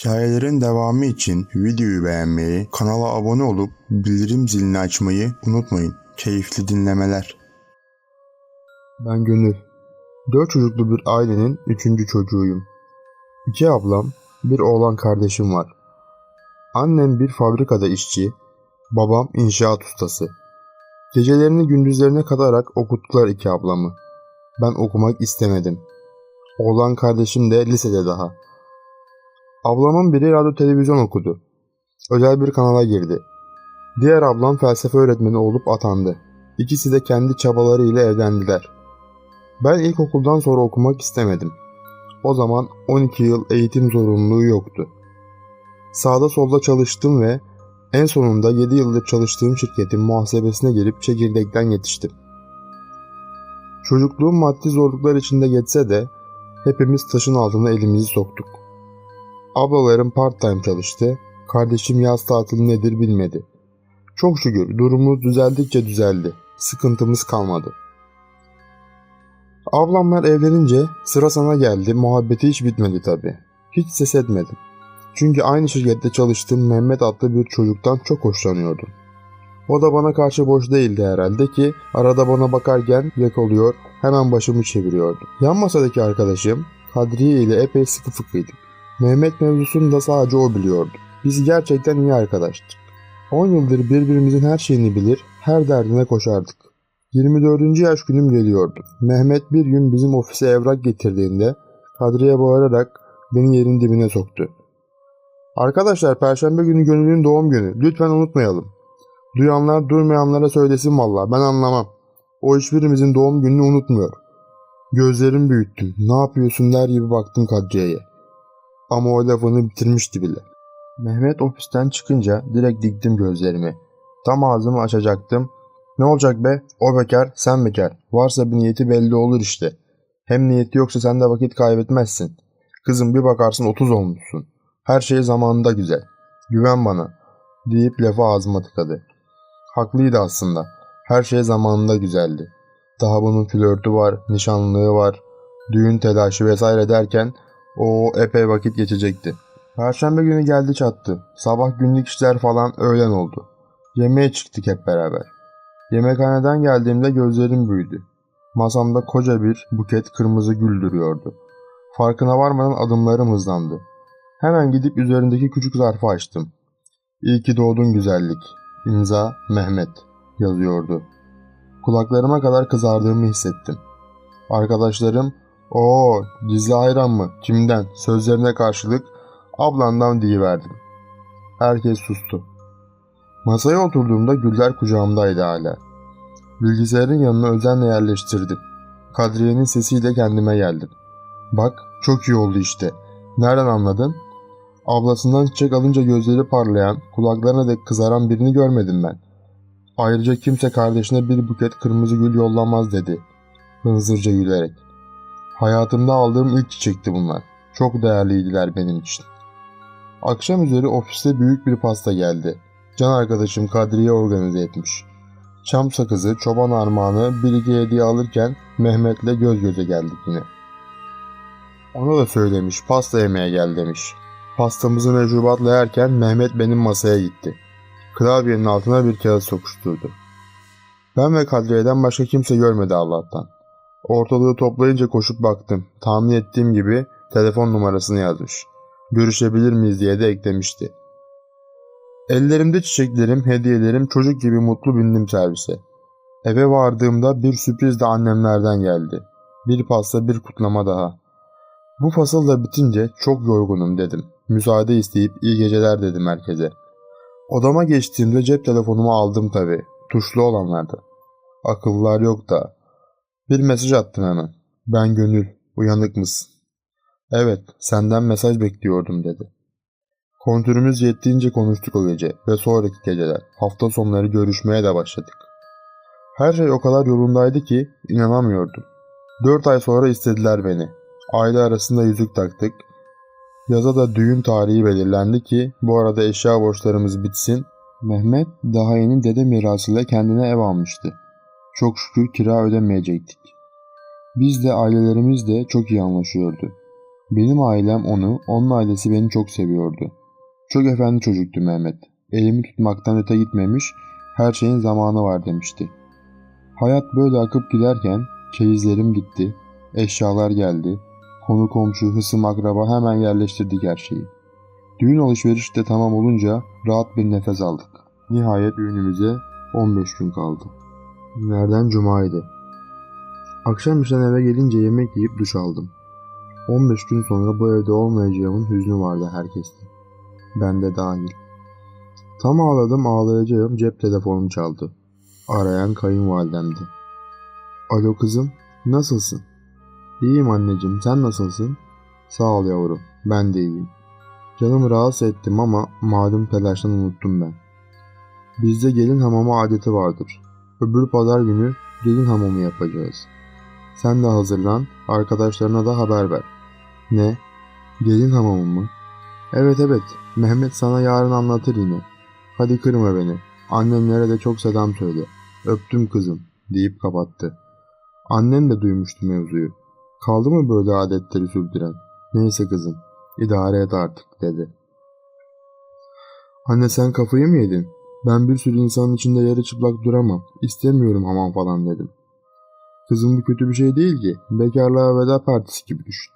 Hikayelerin devamı için videoyu beğenmeyi, kanala abone olup bildirim zilini açmayı unutmayın. Keyifli dinlemeler. Ben Gönül. Dört çocuklu bir ailenin üçüncü çocuğuyum. İki ablam, bir oğlan kardeşim var. Annem bir fabrikada işçi, babam inşaat ustası. Gecelerini gündüzlerine katarak okuttular iki ablamı. Ben okumak istemedim. Oğlan kardeşim de lisede daha. Ablamın biri radyo televizyon okudu. Özel bir kanala girdi. Diğer ablam felsefe öğretmeni olup atandı. İkisi de kendi çabalarıyla evlendiler. Ben ilkokuldan sonra okumak istemedim. O zaman 12 yıl eğitim zorunluluğu yoktu. Sağda solda çalıştım ve en sonunda 7 yıldır çalıştığım şirketin muhasebesine gelip çekirdekten yetiştim. Çocukluğum maddi zorluklar içinde geçse de hepimiz taşın altına elimizi soktuk. Ablalarım part time çalıştı, kardeşim yaz tatili nedir bilmedi. Çok şükür durumumuz düzeldikçe düzeldi, sıkıntımız kalmadı. Ablamlar evlenince sıra sana geldi, muhabbeti hiç bitmedi tabi. Hiç ses etmedim. Çünkü aynı şirkette çalıştığım Mehmet adlı bir çocuktan çok hoşlanıyordum. O da bana karşı boş değildi herhalde ki arada bana bakarken yakalıyor hemen başımı çeviriyordu. Yan masadaki arkadaşım Kadriye ile epey sıkı fıkıydık. Mehmet mevzusunu da sadece o biliyordu. Biz gerçekten iyi arkadaştık. 10 yıldır birbirimizin her şeyini bilir, her derdine koşardık. 24. yaş günüm geliyordu. Mehmet bir gün bizim ofise evrak getirdiğinde Kadriye bağırarak beni yerin dibine soktu. Arkadaşlar perşembe günü Gönül'ün doğum günü. Lütfen unutmayalım. Duyanlar durmayanlara söylesin valla ben anlamam. O hiçbirimizin doğum gününü unutmuyor. Gözlerim büyüttüm. Ne yapıyorsun der gibi baktım Kadriye'ye. Ama o lafını bitirmişti bile. Mehmet ofisten çıkınca direkt diktim gözlerimi. Tam ağzımı açacaktım. Ne olacak be? O bekar, sen bekar. Varsa bir niyeti belli olur işte. Hem niyeti yoksa sen de vakit kaybetmezsin. Kızım bir bakarsın 30 olmuşsun. Her şey zamanında güzel. Güven bana. Deyip lafı ağzıma tıkadı. Haklıydı aslında. Her şey zamanında güzeldi. Daha bunun flörtü var, nişanlılığı var, düğün telaşı vesaire derken o epey vakit geçecekti. Perşembe günü geldi çattı. Sabah günlük işler falan öğlen oldu. Yemeğe çıktık hep beraber. Yemekhaneden geldiğimde gözlerim büyüdü. Masamda koca bir buket kırmızı gül duruyordu. Farkına varmadan adımlarım hızlandı. Hemen gidip üzerindeki küçük zarfı açtım. İyi ki doğdun güzellik. İmza Mehmet yazıyordu. Kulaklarıma kadar kızardığımı hissettim. Arkadaşlarım o gizli hayran mı? Kimden? Sözlerine karşılık ablandan diyiverdim. Herkes sustu. Masaya oturduğumda güller kucağımdaydı hala. Bilgisayarın yanına özenle yerleştirdim. Kadriye'nin sesiyle kendime geldim. Bak çok iyi oldu işte. Nereden anladın? Ablasından çiçek alınca gözleri parlayan, kulaklarına dek kızaran birini görmedim ben. Ayrıca kimse kardeşine bir buket kırmızı gül yollamaz dedi. Hınzırca gülerek. Hayatımda aldığım ilk çiçekti bunlar. Çok değerliydiler benim için. Akşam üzeri ofiste büyük bir pasta geldi. Can arkadaşım Kadriye organize etmiş. Çam sakızı, çoban armağanı bir iki hediye alırken Mehmet'le göz göze geldik yine. Ona da söylemiş pasta yemeye gel demiş. Pastamızı mecrubatla yerken Mehmet benim masaya gitti. Klavyenin altına bir kağıt sokuşturdu. Ben ve Kadriye'den başka kimse görmedi Allah'tan. Ortalığı toplayınca koşup baktım. Tahmin ettiğim gibi telefon numarasını yazmış. Görüşebilir miyiz diye de eklemişti. Ellerimde çiçeklerim, hediyelerim çocuk gibi mutlu bindim servise. Eve vardığımda bir sürpriz de annemlerden geldi. Bir pasta bir kutlama daha. Bu fasıl da bitince çok yorgunum dedim. Müsaade isteyip iyi geceler dedim herkese. Odama geçtiğimde cep telefonumu aldım tabi. Tuşlu olanlardı. Akıllılar yok da. Bir mesaj attım hemen. Ben Gönül. Uyanık mısın? Evet, senden mesaj bekliyordum dedi. Kontürümüz yettiğince konuştuk o gece ve sonraki geceler. Hafta sonları görüşmeye de başladık. Her şey o kadar yolundaydı ki inanamıyordum. Dört ay sonra istediler beni. Aile arasında yüzük taktık. Yaza da düğün tarihi belirlendi ki bu arada eşya borçlarımız bitsin. Mehmet daha yeni dede mirasıyla kendine ev almıştı. Çok şükür kira ödemeyecektik. Biz de ailelerimiz de çok iyi anlaşıyordu. Benim ailem onu, onun ailesi beni çok seviyordu. Çok efendi çocuktu Mehmet. Elimi tutmaktan öte gitmemiş, her şeyin zamanı var demişti. Hayat böyle akıp giderken çeyizlerim gitti, eşyalar geldi, konu komşu, hısım akraba hemen yerleştirdik her şeyi. Düğün alışveriş de tamam olunca rahat bir nefes aldık. Nihayet düğünümüze 15 gün kaldı. Günlerden cumaydı. Akşam işten eve gelince yemek yiyip duş aldım. 15 gün sonra bu evde olmayacağımın hüznü vardı herkeste. Ben de dahil. Tam ağladım ağlayacağım cep telefonum çaldı. Arayan kayınvalidemdi. Alo kızım, nasılsın? İyiyim anneciğim, sen nasılsın? Sağ ol yavrum, ben de iyiyim. Canımı rahatsız ettim ama malum telaştan unuttum ben. Bizde gelin hamamı adeti vardır. Öbür pazar günü gelin hamamı yapacağız. Sen de hazırlan, arkadaşlarına da haber ver. Ne? Gelin hamamı mı? Evet evet, Mehmet sana yarın anlatır yine. Hadi kırma beni. Annemlere de çok selam söyle. Öptüm kızım, deyip kapattı. Annem de duymuştu mevzuyu. Kaldı mı böyle adetleri sürdüren? Neyse kızım, idare et artık, dedi. Anne sen kafayı mı yedin? Ben bir sürü insanın içinde yarı çıplak duramam. İstemiyorum hamam falan dedim. Kızım bu kötü bir şey değil ki. Bekarlığa veda partisi gibi düşün.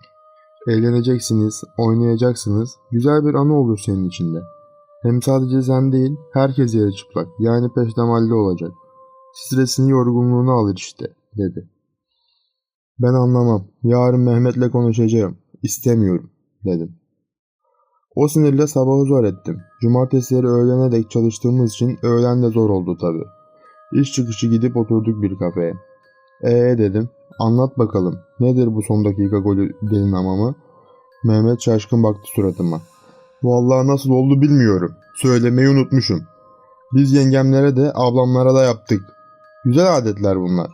Eğleneceksiniz, oynayacaksınız. Güzel bir anı olur senin içinde. Hem sadece sen değil, herkes yarı çıplak. Yani peştemalli olacak. Stresini, yorgunluğunu alır işte, dedi. Ben anlamam. Yarın Mehmet'le konuşacağım. İstemiyorum, dedim. O sinirle sabahı zor ettim. Cumartesileri öğlene dek çalıştığımız için öğlen de zor oldu tabii. İş çıkışı gidip oturduk bir kafeye. Ee dedim. Anlat bakalım. Nedir bu son dakika golü gelin hamamı? Mehmet şaşkın baktı suratıma. Vallahi nasıl oldu bilmiyorum. Söylemeyi unutmuşum. Biz yengemlere de ablamlara da yaptık. Güzel adetler bunlar.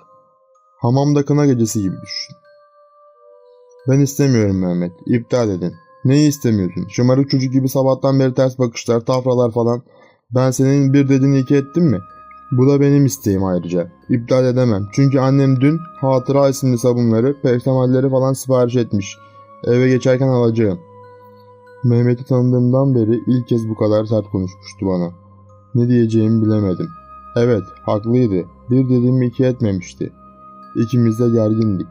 Hamamda kına gecesi gibi düşün. Ben istemiyorum Mehmet. İptal edin. Neyi istemiyorsun? Şımarık çocuk gibi sabahtan beri ters bakışlar, tafralar falan. Ben senin bir dediğini iki ettim mi? Bu da benim isteğim ayrıca. İptal edemem. Çünkü annem dün hatıra isimli sabunları, peştemalleri falan sipariş etmiş. Eve geçerken alacağım. Mehmet'i tanıdığımdan beri ilk kez bu kadar sert konuşmuştu bana. Ne diyeceğimi bilemedim. Evet, haklıydı. Bir dediğimi iki etmemişti. İkimiz de gergindik.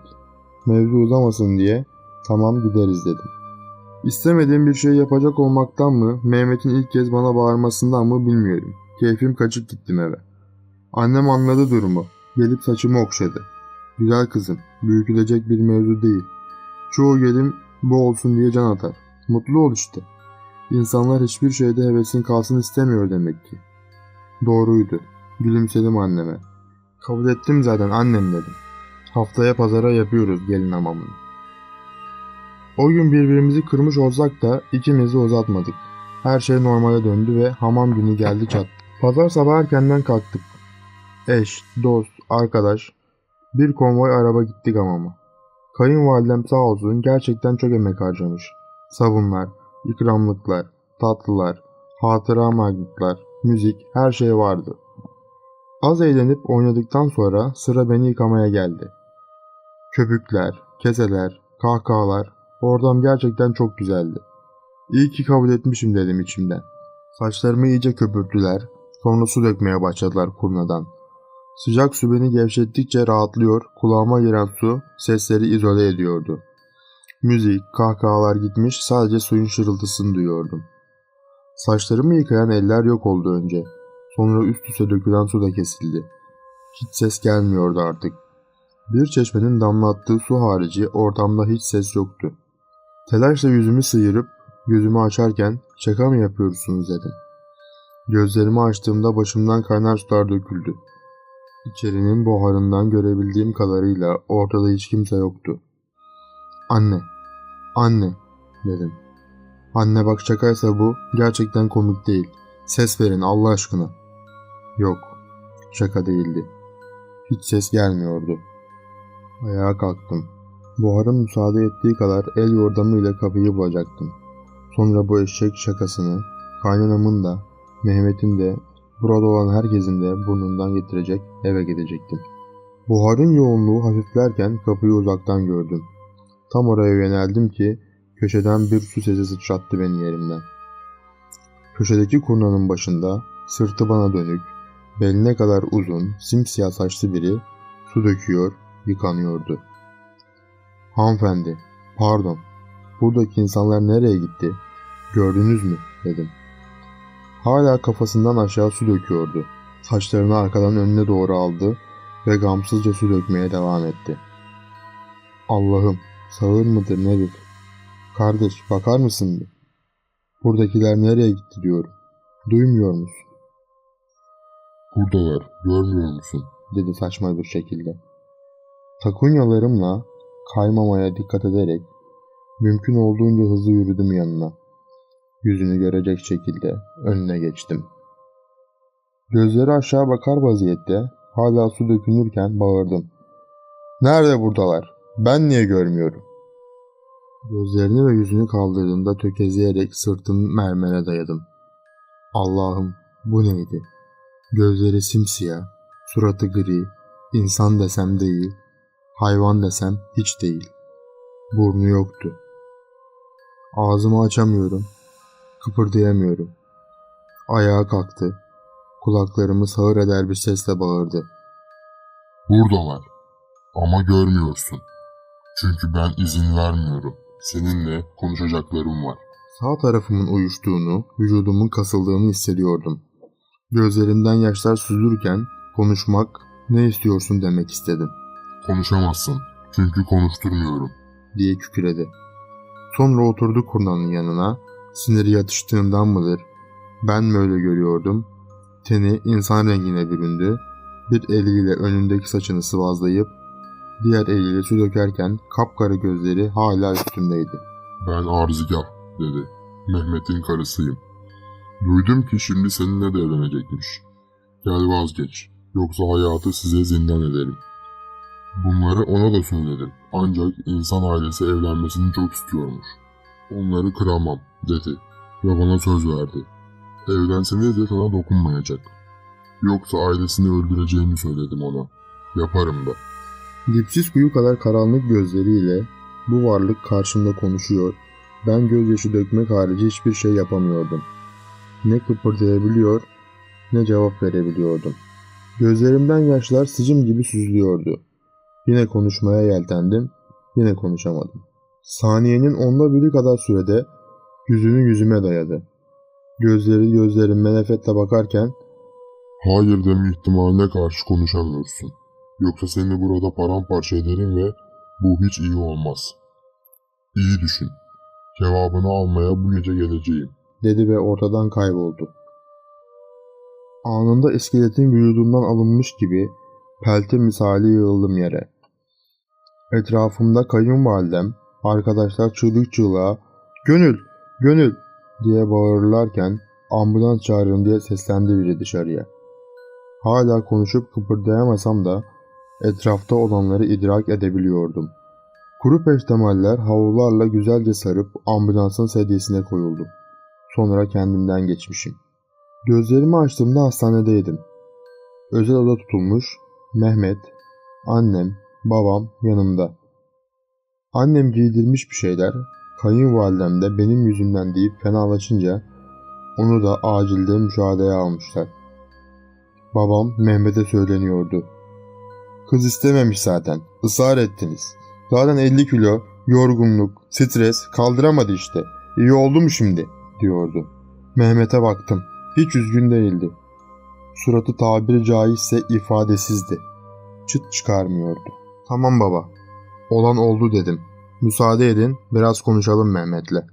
Mevzu uzamasın diye tamam gideriz dedim. İstemediğim bir şey yapacak olmaktan mı, Mehmet'in ilk kez bana bağırmasından mı bilmiyorum. Keyfim kaçıp gittim eve. Annem anladı durumu. Gelip saçımı okşadı. Güzel kızım, büyütülecek bir mevzu değil. Çoğu gelin bu olsun diye can atar. Mutlu ol işte. İnsanlar hiçbir şeyde hevesin kalsın istemiyor demek ki. Doğruydu. Gülümsedim anneme. Kabul ettim zaten annem dedim. Haftaya pazara yapıyoruz gelin hamamını. O gün birbirimizi kırmış olsak da ikimiz de uzatmadık. Her şey normale döndü ve hamam günü geldi çat. Pazar sabah erkenden kalktık. Eş, dost, arkadaş, bir konvoy araba gittik hamama. Kayınvalidem sağ olsun gerçekten çok emek harcamış. Sabunlar, ikramlıklar, tatlılar, hatıra magnet müzik her şey vardı. Az eğlenip oynadıktan sonra sıra beni yıkamaya geldi. Köpükler, keseler, kahkahalar, ortam gerçekten çok güzeldi. İyi ki kabul etmişim dedim içimden. Saçlarımı iyice köpürttüler, sonra su dökmeye başladılar kurnadan. Sıcak su beni gevşettikçe rahatlıyor, kulağıma giren su sesleri izole ediyordu. Müzik, kahkahalar gitmiş, sadece suyun şırıltısını duyuyordum. Saçlarımı yıkayan eller yok oldu önce. Sonra üst üste dökülen su da kesildi. Hiç ses gelmiyordu artık. Bir çeşmenin damlattığı su harici ortamda hiç ses yoktu. Telaşla yüzümü sıyırıp gözümü açarken şaka mı yapıyorsunuz dedim. Gözlerimi açtığımda başımdan kaynar sular döküldü. İçerinin buharından görebildiğim kadarıyla ortada hiç kimse yoktu. Anne, anne dedim. Anne bak şakaysa bu gerçekten komik değil. Ses verin Allah aşkına. Yok, şaka değildi. Hiç ses gelmiyordu. Ayağa kalktım. Buharın müsaade ettiği kadar el yordamıyla kapıyı bulacaktım. Sonra bu eşek şakasını kaynanamın da Mehmet'in de burada olan herkesin de burnundan getirecek eve gidecektim. Buharın yoğunluğu hafiflerken kapıyı uzaktan gördüm. Tam oraya yöneldim ki köşeden bir su sesi sıçrattı beni yerimden. Köşedeki kurnanın başında sırtı bana dönük, beline kadar uzun, simsiyah saçlı biri su döküyor, yıkanıyordu. Hanımefendi, pardon, buradaki insanlar nereye gitti? Gördünüz mü? dedim. Hala kafasından aşağı su döküyordu. Saçlarını arkadan önüne doğru aldı ve gamsızca su dökmeye devam etti. Allah'ım, sağır mıdır nedir? Kardeş, bakar mısın bir? Buradakiler nereye gitti diyorum. Duymuyor musun? Buradalar, görmüyor musun? dedi saçma bir şekilde. Takunyalarımla kaymamaya dikkat ederek mümkün olduğunca hızlı yürüdüm yanına. Yüzünü görecek şekilde önüne geçtim. Gözleri aşağı bakar vaziyette hala su dökünürken bağırdım. Nerede buradalar? Ben niye görmüyorum? Gözlerini ve yüzünü kaldırdığında tökezleyerek sırtımı mermere dayadım. Allah'ım bu neydi? Gözleri simsiyah, suratı gri, insan desem değil, hayvan desem hiç değil. Burnu yoktu. Ağzımı açamıyorum, kıpırdayamıyorum. Ayağa kalktı, kulaklarımı sağır eder bir sesle bağırdı. Buradalar. Ama görmüyorsun. Çünkü ben izin vermiyorum. Seninle konuşacaklarım var. Sağ tarafımın uyuştuğunu, vücudumun kasıldığını hissediyordum. Gözlerimden yaşlar süzülürken konuşmak, ne istiyorsun demek istedim Konuşamazsın. Çünkü konuşturmuyorum. diye kükredi. Sonra oturdu kurnanın yanına. Siniri yatıştığından mıdır? Ben mi öyle görüyordum? Teni insan rengine büründü. Bir eliyle önündeki saçını sıvazlayıp diğer eliyle su dökerken kapkara gözleri hala üstümdeydi. Ben Arzigah dedi. Mehmet'in karısıyım. Duydum ki şimdi seninle de evlenecekmiş. Gel vazgeç. Yoksa hayatı size zindan ederim. Bunları ona da söyledim. Ancak insan ailesi evlenmesini çok istiyormuş. Onları kıramam dedi. Ve bana söz verdi. Evlenseniz de sana dokunmayacak. Yoksa ailesini öldüreceğimi söyledim ona. Yaparım da. Dipsiz kuyu kadar karanlık gözleriyle bu varlık karşımda konuşuyor. Ben gözyaşı dökmek harici hiçbir şey yapamıyordum. Ne kıpırdayabiliyor ne cevap verebiliyordum. Gözlerimden yaşlar sicim gibi süzülüyordu. Yine konuşmaya yeltendim, yine konuşamadım. Saniyenin onda biri kadar sürede yüzünü yüzüme dayadı. Gözleri gözlerime nefretle bakarken Hayır deme ihtimaline karşı konuşamıyorsun. Yoksa seni burada paramparça ederim ve bu hiç iyi olmaz. İyi düşün. Cevabını almaya bu gece geleceğim. dedi ve ortadan kayboldu. Anında iskeletin vücudumdan alınmış gibi pelte misali yığıldım yere. Etrafımda kayınvalidem, arkadaşlar çığlık çığlığa ''Gönül, Gönül!'' diye bağırırlarken ambulans çağırın diye seslendi biri dışarıya. Hala konuşup kıpırdayamasam da etrafta olanları idrak edebiliyordum. Kuru peştemaller havlularla güzelce sarıp ambulansın sedyesine koyuldum. Sonra kendimden geçmişim. Gözlerimi açtığımda hastanedeydim. Özel oda tutulmuş, Mehmet, annem, babam yanımda. Annem giydirmiş bir şeyler, kayınvalidem de benim yüzümden deyip fenalaşınca onu da acilde müşahedeye almışlar. Babam Mehmet'e söyleniyordu. Kız istememiş zaten, ısrar ettiniz. Zaten 50 kilo, yorgunluk, stres kaldıramadı işte. İyi oldu mu şimdi? diyordu. Mehmet'e baktım. Hiç üzgün değildi. Suratı tabiri caizse ifadesizdi. Çıt çıkarmıyordu. Tamam baba. Olan oldu dedim. Müsaade edin biraz konuşalım Mehmet'le.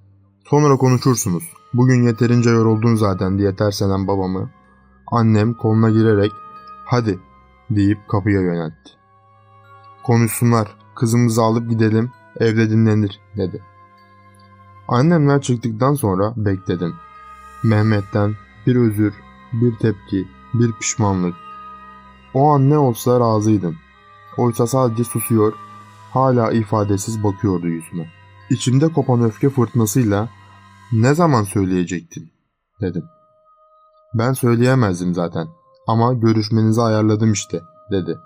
Sonra konuşursunuz. Bugün yeterince yoruldun zaten diye terslenen babamı annem koluna girerek hadi deyip kapıya yöneltti. Konuşsunlar kızımızı alıp gidelim evde dinlenir dedi. Annemler çıktıktan sonra bekledim. Mehmet'ten bir özür, bir tepki, bir pişmanlık. O an ne olsa razıydım. Oysa sadece susuyor, hala ifadesiz bakıyordu yüzüme. İçimde kopan öfke fırtınasıyla ne zaman söyleyecektin dedim. Ben söyleyemezdim zaten ama görüşmenizi ayarladım işte dedi.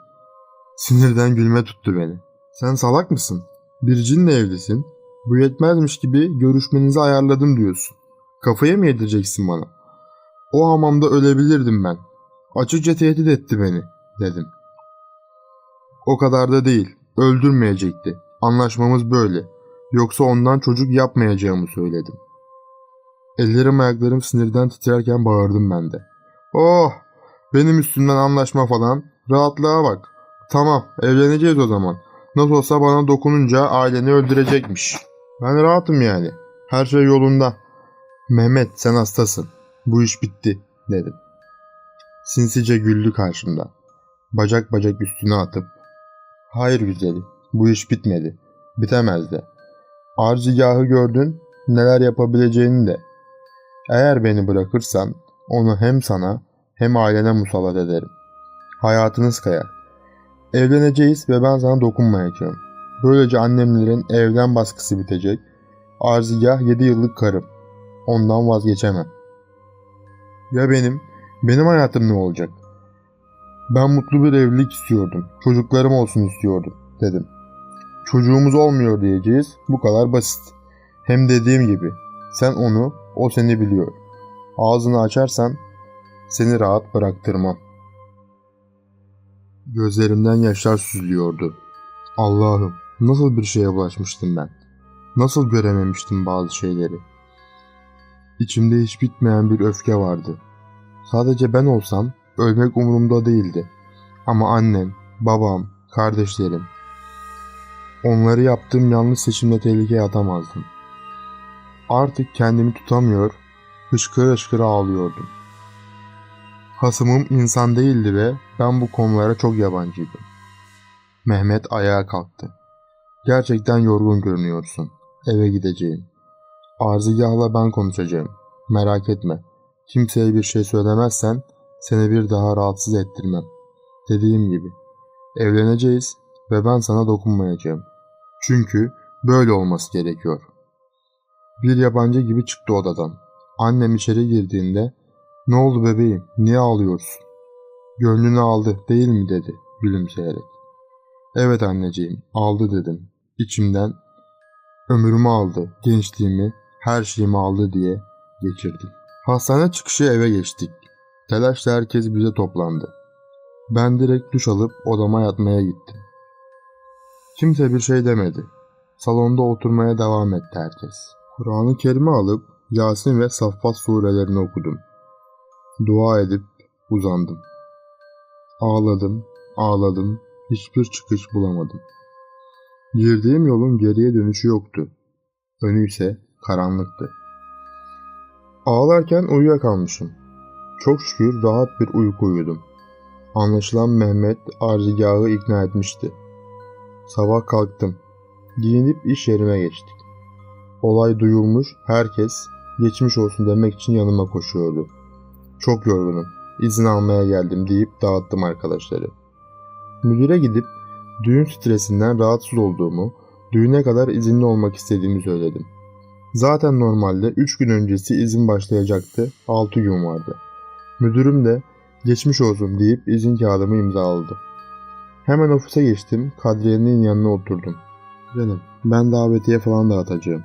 Sinirden gülme tuttu beni. Sen salak mısın? Bir cinle evlisin. Bu yetmezmiş gibi görüşmenizi ayarladım diyorsun. Kafaya mı yedireceksin bana? O hamamda ölebilirdim ben. Açıkça tehdit etti beni, dedim. O kadar da değil. Öldürmeyecekti. Anlaşmamız böyle. Yoksa ondan çocuk yapmayacağımı söyledim. Ellerim ayaklarım sinirden titrerken bağırdım ben de. Oh! Benim üstümden anlaşma falan. Rahatlığa bak. Tamam, evleneceğiz o zaman. Nasıl olsa bana dokununca aileni öldürecekmiş. Ben rahatım yani. Her şey yolunda. Mehmet sen hastasın. Bu iş bitti dedim. Sinsice güldü karşımda. Bacak bacak üstüne atıp. Hayır güzeli. Bu iş bitmedi. Bitemez de. Arzigahı gördün. Neler yapabileceğini de. Eğer beni bırakırsan onu hem sana hem ailene musallat ederim. Hayatınız kayar. Evleneceğiz ve ben sana dokunmayacağım. Böylece annemlerin evden baskısı bitecek. Arzigah 7 yıllık karım. Ondan vazgeçemem. Ya benim? Benim hayatım ne olacak? Ben mutlu bir evlilik istiyordum. Çocuklarım olsun istiyordum, dedim. Çocuğumuz olmuyor diyeceğiz. Bu kadar basit. Hem dediğim gibi sen onu, o seni biliyor. Ağzını açarsan seni rahat bıraktırmam. Gözlerimden yaşlar süzülüyordu. Allah'ım nasıl bir şeye bulaşmıştım ben. Nasıl görememiştim bazı şeyleri. İçimde hiç bitmeyen bir öfke vardı. Sadece ben olsam ölmek umurumda değildi. Ama annem, babam, kardeşlerim. Onları yaptığım yanlış seçimle tehlikeye atamazdım. Artık kendimi tutamıyor, hışkıra hışkıra ağlıyordum. Hasımım insan değildi ve ben bu konulara çok yabancıydım. Mehmet ayağa kalktı. Gerçekten yorgun görünüyorsun. Eve gideceğim. Arzigahla ben konuşacağım. Merak etme. Kimseye bir şey söylemezsen seni bir daha rahatsız ettirmem. Dediğim gibi. Evleneceğiz ve ben sana dokunmayacağım. Çünkü böyle olması gerekiyor. Bir yabancı gibi çıktı odadan. Annem içeri girdiğinde ne oldu bebeğim niye ağlıyorsun? Gönlünü aldı değil mi dedi gülümseyerek. Evet anneciğim aldı dedim. İçimden ömrümü aldı, gençliğimi, her şeyimi aldı diye geçirdim. Hastane çıkışı eve geçtik. Telaşla herkes bize toplandı. Ben direkt duş alıp odama yatmaya gittim. Kimse bir şey demedi. Salonda oturmaya devam etti herkes. Kur'an-ı Kerim'i alıp Yasin ve Saffat surelerini okudum. Dua edip uzandım. Ağladım, ağladım, hiçbir çıkış bulamadım. Girdiğim yolun geriye dönüşü yoktu. Önü ise karanlıktı. Ağlarken uyuyakalmışım. Çok şükür rahat bir uyku uyudum. Anlaşılan Mehmet arzigahı ikna etmişti. Sabah kalktım. Giyinip iş yerime geçtik. Olay duyulmuş, herkes geçmiş olsun demek için yanıma koşuyordu. Çok yorgunum, izin almaya geldim deyip dağıttım arkadaşları. Müdüre gidip düğün stresinden rahatsız olduğumu, düğüne kadar izinli olmak istediğimi söyledim. Zaten normalde 3 gün öncesi izin başlayacaktı, 6 gün vardı. Müdürüm de geçmiş olsun deyip izin kağıdımı imzaladı. Hemen ofise geçtim, Kadriye'nin yanına oturdum. Canım, ben davetiye falan dağıtacağım.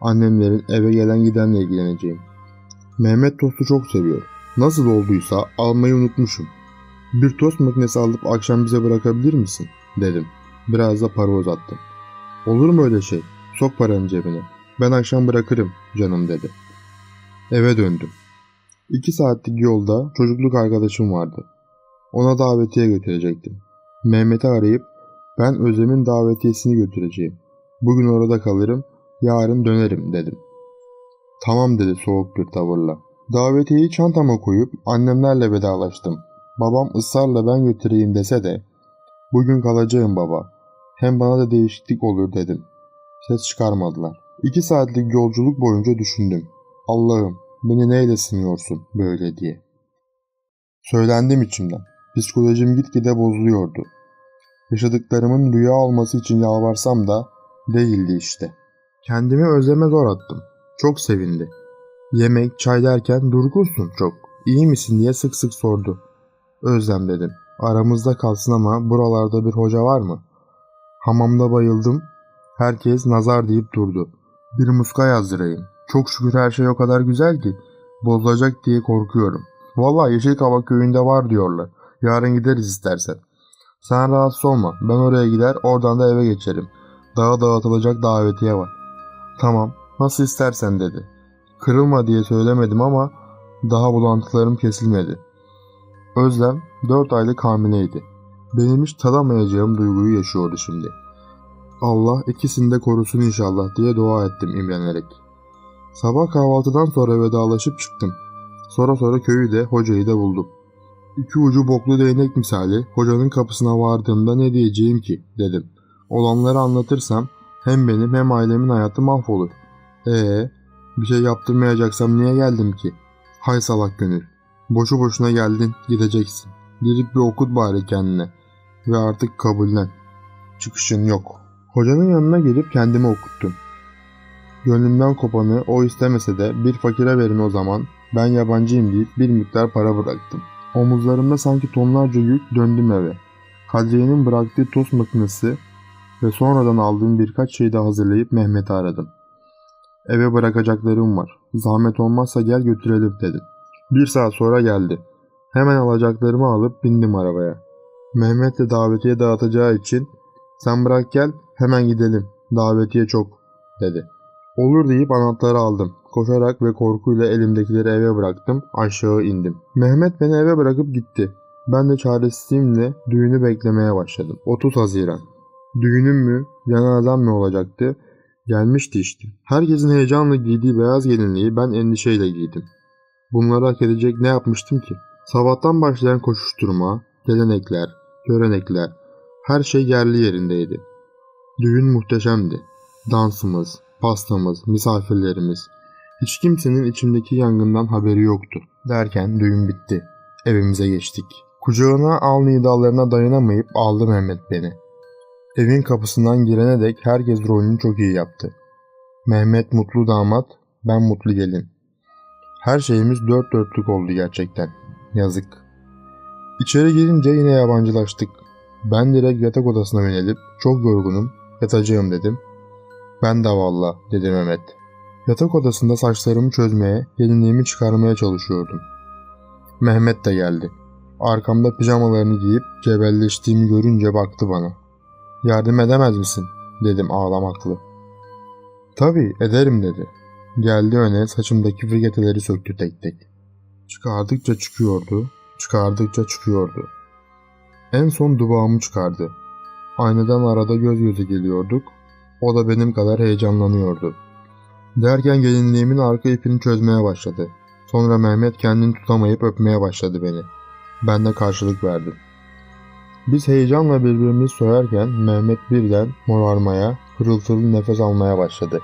Annemlerin eve gelen gidenle ilgileneceğim. Mehmet tostu çok seviyor. Nasıl olduysa almayı unutmuşum. Bir tost makinesi alıp akşam bize bırakabilir misin? dedim. Biraz da para uzattım. Olur mu öyle şey? Sok paranı cebine. Ben akşam bırakırım canım dedi. Eve döndüm. İki saatlik yolda çocukluk arkadaşım vardı. Ona davetiye götürecektim. Mehmet'i arayıp ben Özlem'in davetiyesini götüreceğim. Bugün orada kalırım, yarın dönerim dedim. Tamam dedi soğuk bir tavırla. Davetiyeyi çantama koyup annemlerle vedalaştım. Babam ısrarla ben götüreyim dese de bugün kalacağım baba. Hem bana da değişiklik olur dedim. Ses çıkarmadılar. İki saatlik yolculuk boyunca düşündüm. Allah'ım beni neyle sınıyorsun böyle diye. Söylendim içimden. Psikolojim gitgide bozuluyordu. Yaşadıklarımın rüya olması için yalvarsam da değildi işte. Kendimi özleme zor attım. Çok sevindi. Yemek, çay derken durgunsun çok. İyi misin diye sık sık sordu. Özlem dedim. Aramızda kalsın ama buralarda bir hoca var mı? Hamamda bayıldım. Herkes nazar deyip durdu. Bir muska yazdırayım. Çok şükür her şey o kadar güzel ki. Bozulacak diye korkuyorum. Vallahi Yeşilkava köyünde var diyorlar. Yarın gideriz istersen. Sen rahatsız olma. Ben oraya gider oradan da eve geçerim. Dağa dağıtılacak davetiye var. Tamam. Nasıl istersen dedi. Kırılma diye söylemedim ama daha bulantılarım kesilmedi. Özlem 4 aylık hamileydi. Benim hiç tadamayacağım duyguyu yaşıyordu şimdi. Allah ikisini de korusun inşallah diye dua ettim imrenerek. Sabah kahvaltıdan sonra vedalaşıp çıktım. Sonra sonra köyü de hocayı da buldum. İki ucu boklu değnek misali hocanın kapısına vardığımda ne diyeceğim ki dedim. Olanları anlatırsam hem benim hem ailemin hayatı mahvolur. Ee, bir şey yaptırmayacaksam niye geldim ki? Hay salak gönül. Boşu boşuna geldin gideceksin. Gidip bir okut bari kendine. Ve artık kabullen. Çıkışın yok. Hocanın yanına gelip kendimi okuttum. Gönlümden kopanı o istemese de bir fakire verin o zaman ben yabancıyım deyip bir miktar para bıraktım. Omuzlarımda sanki tonlarca yük döndüm eve. Kadriye'nin bıraktığı tost makinesi ve sonradan aldığım birkaç şeyi de hazırlayıp Mehmet'i aradım. Eve bırakacaklarım var. Zahmet olmazsa gel götürelim dedim. Bir saat sonra geldi. Hemen alacaklarımı alıp bindim arabaya. Mehmet de davetiye dağıtacağı için sen bırak gel hemen gidelim. Davetiye çok dedi. Olur deyip anahtarı aldım. Koşarak ve korkuyla elimdekileri eve bıraktım. Aşağı indim. Mehmet beni eve bırakıp gitti. Ben de çaresizliğimle düğünü beklemeye başladım. 30 Haziran. Düğünüm mü, cenazem mi olacaktı? Gelmişti işte. Herkesin heyecanla giydiği beyaz gelinliği ben endişeyle giydim. Bunları hak edecek ne yapmıştım ki? Sabahtan başlayan koşuşturma, gelenekler, görenekler, her şey yerli yerindeydi. Düğün muhteşemdi. Dansımız, pastamız, misafirlerimiz. Hiç kimsenin içimdeki yangından haberi yoktu. Derken düğün bitti. Evimize geçtik. Kucağına al nidalarına dayanamayıp aldı Mehmet beni. Evin kapısından girene dek herkes rolünü çok iyi yaptı. Mehmet mutlu damat, ben mutlu gelin. Her şeyimiz dört dörtlük oldu gerçekten. Yazık. İçeri girince yine yabancılaştık. Ben direkt yatak odasına yönelip çok yorgunum, yatacağım dedim. Ben de valla dedi Mehmet. Yatak odasında saçlarımı çözmeye, gelinliğimi çıkarmaya çalışıyordum. Mehmet de geldi. Arkamda pijamalarını giyip cebelleştiğimi görünce baktı bana. Yardım edemez misin? dedim ağlamaklı. Tabii ederim dedi. Geldi öne saçımdaki frigeteleri söktü tek tek. Çıkardıkça çıkıyordu, çıkardıkça çıkıyordu. En son duvağımı çıkardı. Aynadan arada göz göze geliyorduk. O da benim kadar heyecanlanıyordu. Derken gelinliğimin arka ipini çözmeye başladı. Sonra Mehmet kendini tutamayıp öpmeye başladı beni. Ben de karşılık verdim. Biz heyecanla birbirimizi soyarken Mehmet birden morarmaya, hırıltılı nefes almaya başladı.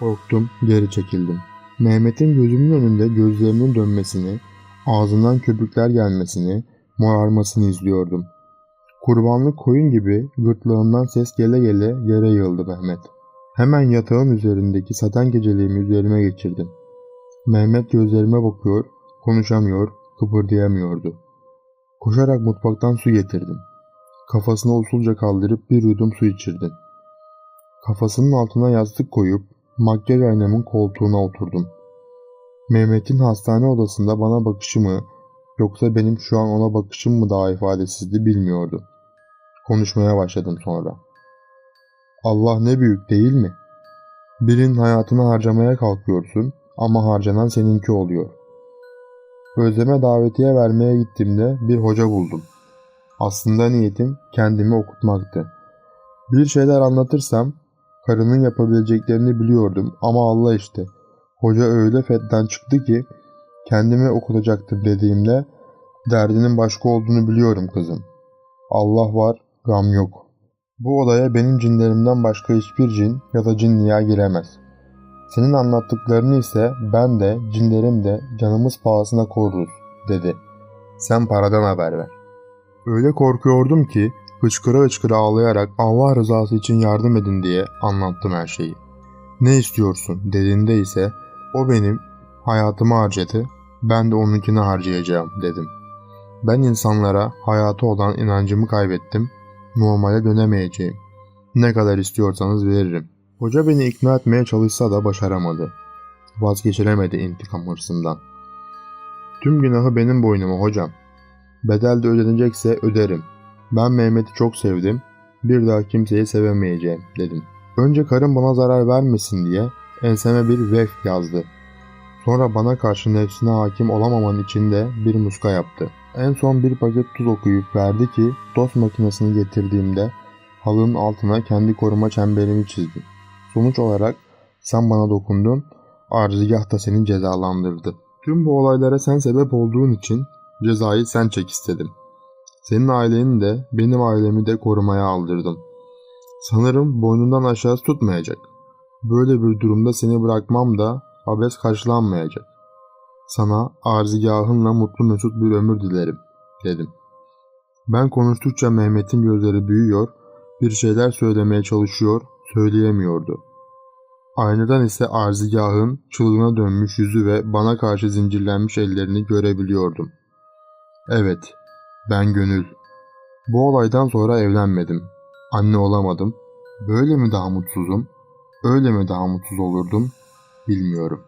Korktum, geri çekildim. Mehmet'in gözümün önünde gözlerinin dönmesini, ağzından köpükler gelmesini, morarmasını izliyordum. Kurbanlık koyun gibi gırtlağından ses gele gele yere yığıldı Mehmet. Hemen yatağın üzerindeki saten geceliğimi üzerime geçirdim. Mehmet gözlerime bakıyor, konuşamıyor, kıpırdayamıyordu. Koşarak mutfaktan su getirdim. Kafasını usulca kaldırıp bir yudum su içirdim. Kafasının altına yastık koyup makyaj aynamın koltuğuna oturdum. Mehmet'in hastane odasında bana bakışı mı yoksa benim şu an ona bakışım mı daha ifadesizdi bilmiyordu. Konuşmaya başladım sonra. Allah ne büyük değil mi? Birinin hayatını harcamaya kalkıyorsun ama harcanan seninki oluyor. Özleme davetiye vermeye gittiğimde bir hoca buldum. Aslında niyetim kendimi okutmaktı. Bir şeyler anlatırsam karının yapabileceklerini biliyordum ama Allah işte. Hoca öyle fedden çıktı ki kendimi okutacaktım dediğimde derdinin başka olduğunu biliyorum kızım. Allah var, gam yok. Bu odaya benim cinlerimden başka hiçbir cin ya da cinniya giremez. Senin anlattıklarını ise ben de cinlerim de canımız pahasına koruruz dedi. Sen paradan haber ver. Öyle korkuyordum ki hıçkıra hıçkıra ağlayarak Allah rızası için yardım edin diye anlattım her şeyi. Ne istiyorsun dediğinde ise o benim hayatımı harcadı ben de onunkini harcayacağım dedim. Ben insanlara hayatı olan inancımı kaybettim. Normale dönemeyeceğim. Ne kadar istiyorsanız veririm. Hoca beni ikna etmeye çalışsa da başaramadı. Vazgeçiremedi intikam hırsından. Tüm günahı benim boynuma hocam. Bedel de ödenecekse öderim. Ben Mehmet'i çok sevdim. Bir daha kimseyi sevemeyeceğim dedim. Önce karım bana zarar vermesin diye enseme bir vef yazdı. Sonra bana karşı nefsine hakim olamaman için de bir muska yaptı. En son bir paket tuz okuyup verdi ki tost makinesini getirdiğimde halının altına kendi koruma çemberimi çizdim. Sonuç olarak sen bana dokundun, arzigah da seni cezalandırdı. Tüm bu olaylara sen sebep olduğun için cezayı sen çek istedim. Senin aileni de benim ailemi de korumaya aldırdım. Sanırım boynundan aşağısı tutmayacak. Böyle bir durumda seni bırakmam da abes karşılanmayacak. Sana arzigahınla mutlu mesut bir ömür dilerim, dedim. Ben konuştukça Mehmet'in gözleri büyüyor, bir şeyler söylemeye çalışıyor, söyleyemiyordu. Aynadan ise arzigahın çılgına dönmüş yüzü ve bana karşı zincirlenmiş ellerini görebiliyordum. Evet, ben Gönül. Bu olaydan sonra evlenmedim. Anne olamadım. Böyle mi daha mutsuzum? Öyle mi daha mutsuz olurdum? Bilmiyorum.